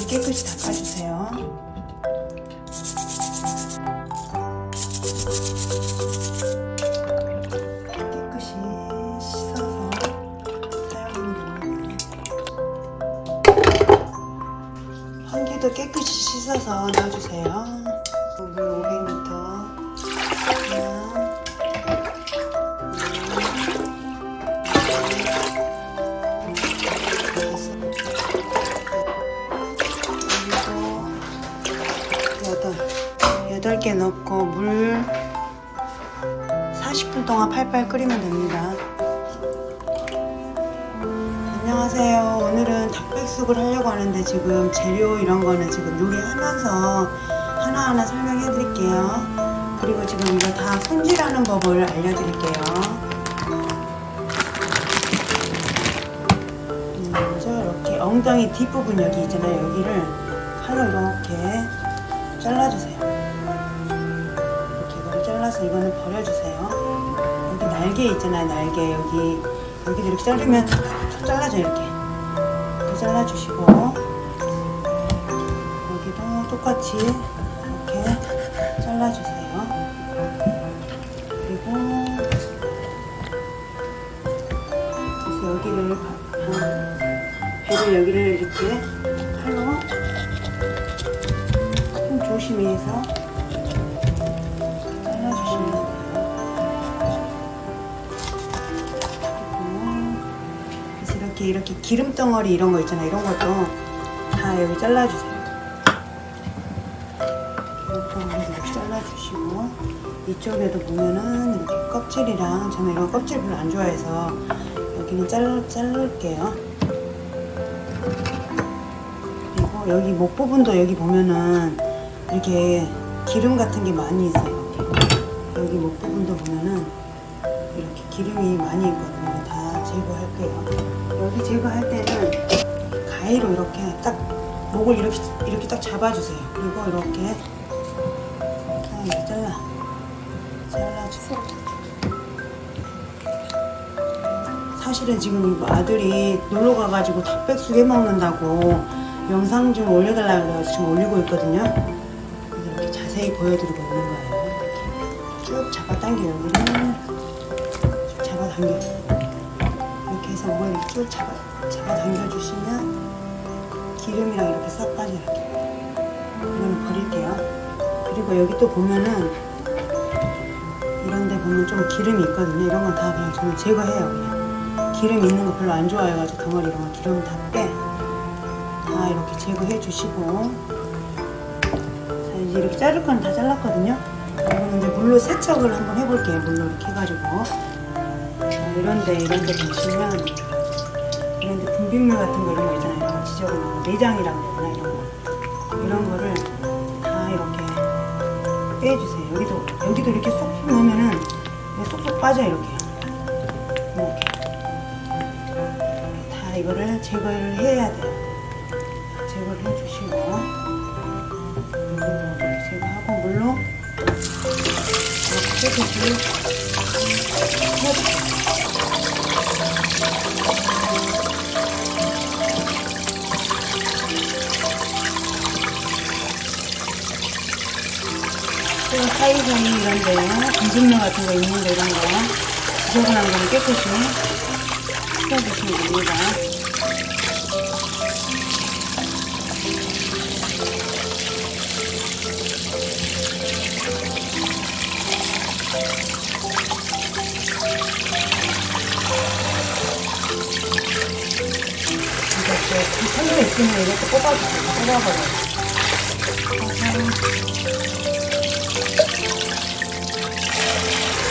이렇게 깨끗이 닦아주세요. 깨끗이 씻어서 됩니다. 환기도 깨끗이 씻어서 넣어주세요. 40분 동안 팔팔 끓이면 됩니다. 안녕하세요. 오늘은 닭백숙을 하려고 하는데 지금 재료 이런 거는 지금 요리하면서 하나하나 설명해 드릴게요. 그리고 지금 이거 다 손질하는 법을 알려드릴게요. 음, 먼저 이렇게 엉덩이 뒷부분 여기 있잖아요. 여기를 칼로 이렇게 잘라주세요. 이렇게 이거를 잘라서 이거는 버려주세요. 여기 날개 있잖아요. 날개 여기 여기도 이렇게 자르면 툭 잘라져 이렇게 이렇게 잘라주시고 여기도 똑같이 이렇게 잘라주세요. 그리고 그래서 여기를 바- 배를 여기를 이렇게 칼로 좀 조심히 해서 이렇게 기름 덩어리 이런 거 있잖아요. 이런 것도 다 여기 잘라주세요. 기름 덩어리 이렇게 잘라주시고 이쪽에도 보면은 이렇게 껍질이랑 저는 이런 껍질 별로 안 좋아해서 여기는 잘, 자를게요. 그리고 여기 목 부분도 여기 보면은 이렇게 기름 같은 게 많이 있어요. 여기 목 부분도 보면은 이렇게 기름이 많이 있거든요. 다 제거할게요. 여기 제거할 때는 가위로 이렇게 딱 목을 이렇게 이렇게 딱 잡아주세요. 그리고 이렇게 딱 이렇게 잘라 잘라주세요. 사실은 지금 아들이 놀러 가가지고 닭백숙 해 먹는다고 영상 좀 올려달라고 그래서 지금 올리고 있거든요. 이렇게 자세히 보여드리고 있는 거예요. 쭉 잡아당겨요. 쭉 잡아당겨. 이 쭉 잡아, 잡아당겨주시면 기름이랑 이렇게 싹 빠져 이렇게. 이거는 버릴게요. 그리고 여기 또 보면은 이런 데 보면 좀 기름이 있거든요. 이런 건 다 그냥 저는 제거해요. 그냥. 기름 있는 거 별로 안 좋아해가지고 덩어리 이런 거 기름 다 빼. 다 이렇게 제거해 주시고. 자, 이제 이렇게 자를 건 다 잘랐거든요. 그러면 이제 물로 세척을 한번 해볼게요. 물로 이렇게 해가지고. 자, 이런 데, 이런 데 보시면, 분비물 같은 거 이런 거 있잖아요. 거 지저분한 거. 내장이라고 해야 되나? 이런 거. 이런 거를 다 이렇게 빼주세요. 여기도, 여기도 이렇게 쏙쏙 넣으면은 쏙쏙 빠져, 이렇게요. 이렇게. 다 이거를 제거를 해야 돼요. 제거를 해주시고 이렇게 제거하고 물로 이렇게 해주세요. 사이사이 이런데 비빔면 같은 거 있는 거 이런 거 지저분한 거는 깨끗이 씻어주시면 됩니다. 이렇게 손도 있으면 이렇게 뽑아주세요. 뽑아버려요.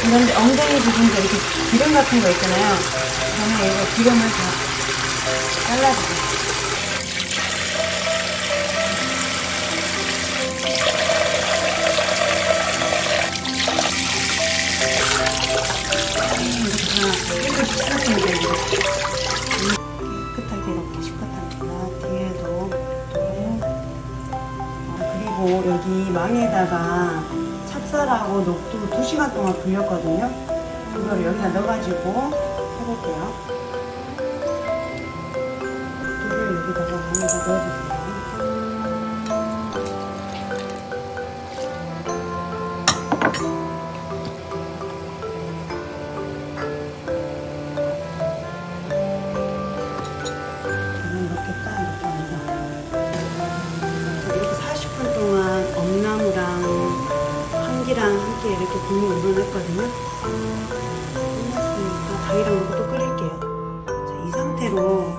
이런데 엉덩이 부분도 이렇게 기름 같은 거 있잖아요. 저는 이거 기름을 다 잘라주세요. 깨끗하게 이렇게 씻었답니다. 뒤에도 또 어, 그리고 여기 망에다가 찹쌀하고 녹두 2시간 동안 불렸거든요. 그걸 여기다 넣어가지고 해볼게요. 녹두를 여기다가 망에다 넣어주세요. 국물 우러냈거든요. 끝났으니까 닭이랑 넣고 또 끓일게요. 자, 이 상태로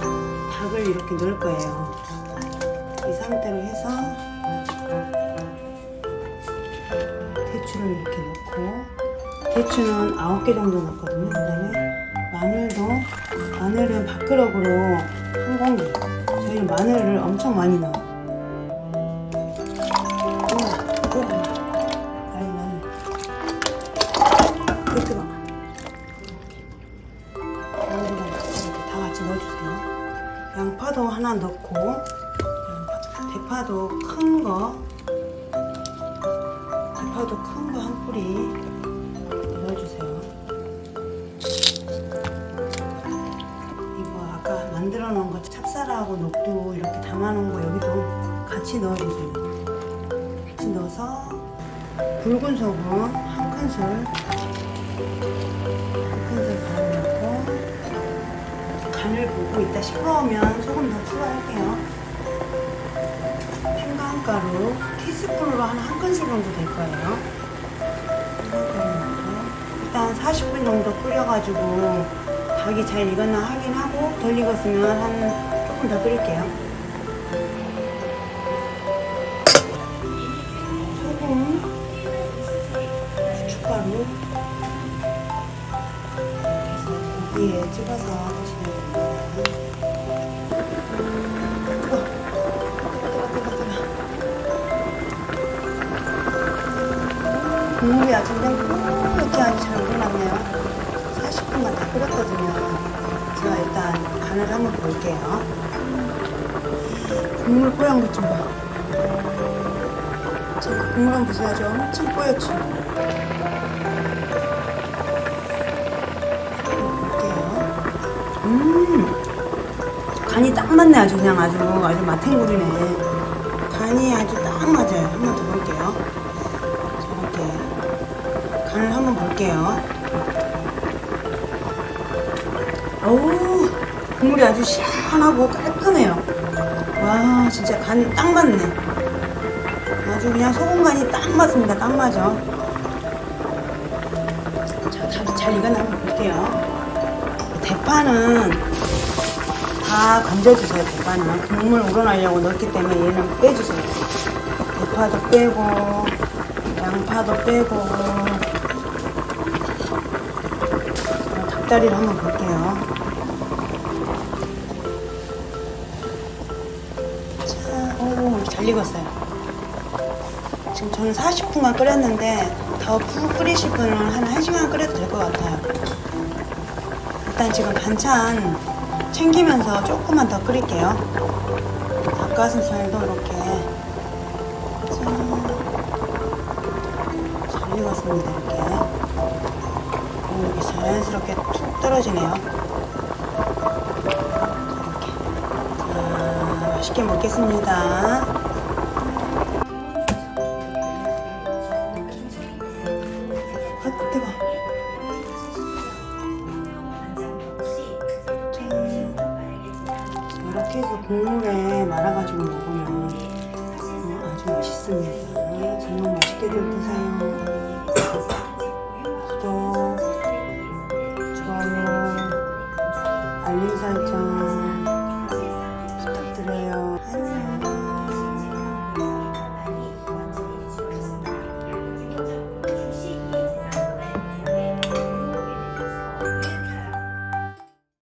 닭을 이렇게 넣을 거예요. 이 상태로 해서 대추를 이렇게 넣고 대추는 9개 정도 넣었거든요. 그 다음에 마늘도 마늘은 밥그릇으로 한 공기 저희는 마늘을 엄청 많이 넣어요. 하나 넣고 양파, 대파도 큰 거, 대파도 큰 거 한 뿌리 넣어주세요. 이거 아까 만들어 놓은 거 찹쌀하고 녹두 이렇게 담아 놓은 거 여기도 같이 넣어주세요. 같이 넣어서 붉은 소금 한 큰술 보고 이따 싱거우면 소금 더 추가할게요. 생강가루 티스푼으로 한 한 큰술 정도 될 거예요. 일단 40분 정도 끓여가지고 닭이 잘 익었나 확인하고 덜 익었으면 한 조금 더 끓일게요. 소금, 후춧가루 고기에 찍어서 드시면 됩니다. 국물이 아주 그냥 뿌옇게 아주 잘 우러났네요. 40분만 다 끓였거든요. 제가 일단 간을 한번 볼게요. 국물 뽀얀 것좀 봐. 지금 국물 한번 보세요. 아주 엄청 뽀얗죠? 볼게요. 음, 간이 딱 맞네. 아주 그냥 아주 아주 마탱구리네. 간이 아주 딱 맞아요. 한 번 더 볼게요. 간을 한번 볼게요. 어우, 국물이 아주 시원하고 깔끔해요. 와, 진짜 간이 딱 맞네. 아주 그냥 소금 간이 딱 맞습니다. 딱 맞아. 자, 닭이 잘 익었나 한번 볼게요. 대파는 다 건져주세요. 대파는 국물 우러나려고 넣었기 때문에 얘는 빼주세요. 대파도 빼고 양파도 빼고 자, 닭다리를 한번 볼게요. 자, 오, 잘 익었어요. 지금 저는 40분간 끓였는데 더 푹 끓이실 분은 한 1시간 끓여도 될 것 같아요. 일단 지금 반찬 챙기면서 조금만 더 끓일게요. 닭가슴살도 이렇게 짠. 잘 익었습니다. 이렇게. 오, 이렇게 자연스럽게 툭 떨어지네요. 이렇게. 자, 맛있게 먹겠습니다. 아, 국물에 말아가지고 먹으면